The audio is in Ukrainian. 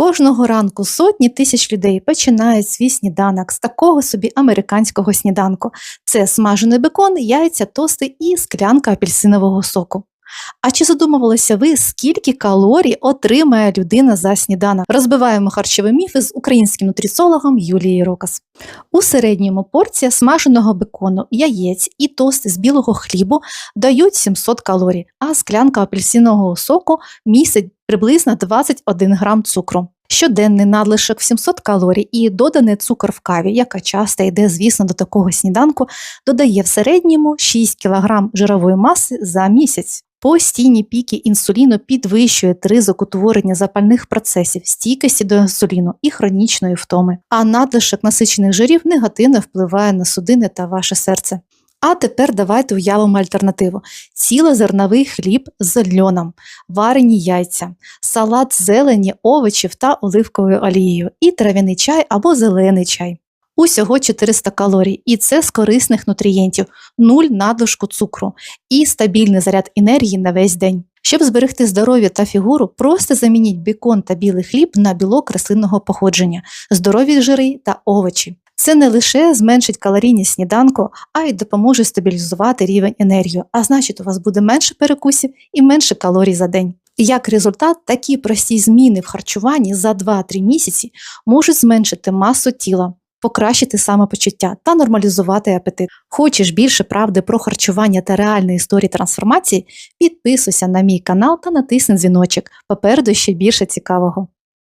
Кожного ранку сотні тисяч людей починають свій сніданок з такого собі американського сніданку. Це смажений бекон, яйця, тости і склянка апельсинового соку. А чи задумувалися ви, скільки калорій отримає людина за сніданок? Розбиваємо харчові міфи з українським нутриціологом Юлією Рокас. У середньому порція смаженого бекону, яєць і тости з білого хлібу дають 700 калорій, а склянка апельсинового соку містить приблизно 21 грам цукру. Щоденний надлишок в 700 калорій і доданий цукор в каві, яка часто йде, звісно, до такого сніданку, додає в середньому 6 кг жирової маси за місяць. Постійні піки інсуліну підвищують ризик утворення запальних процесів, стійкості до інсуліну і хронічної втоми. А надлишок насичених жирів негативно впливає на судини та ваше серце. А тепер давайте уявимо альтернативу: цілозерновий хліб з льоном, варені яйця, салат з зелені, овочів та оливковою олією, і трав'яний чай або зелений чай. Усього 400 калорій, і це з корисних нутрієнтів, нуль надлишку цукру і стабільний заряд енергії на весь день. Щоб зберегти здоров'я та фігуру, просто замініть бікон та білий хліб на білок рослинного походження, здорові жири та овочі. Це не лише зменшить калорійність сніданку, а й допоможе стабілізувати рівень енергії, а значить, у вас буде менше перекусів і менше калорій за день. Як результат, такі прості зміни в харчуванні за 2-3 місяці можуть зменшити масу тіла, покращити самопочуття та нормалізувати апетит. Хочеш більше правди про харчування та реальні історії трансформації? Підписуйся на мій канал та натисни дзвіночок. Попереду ще більше цікавого.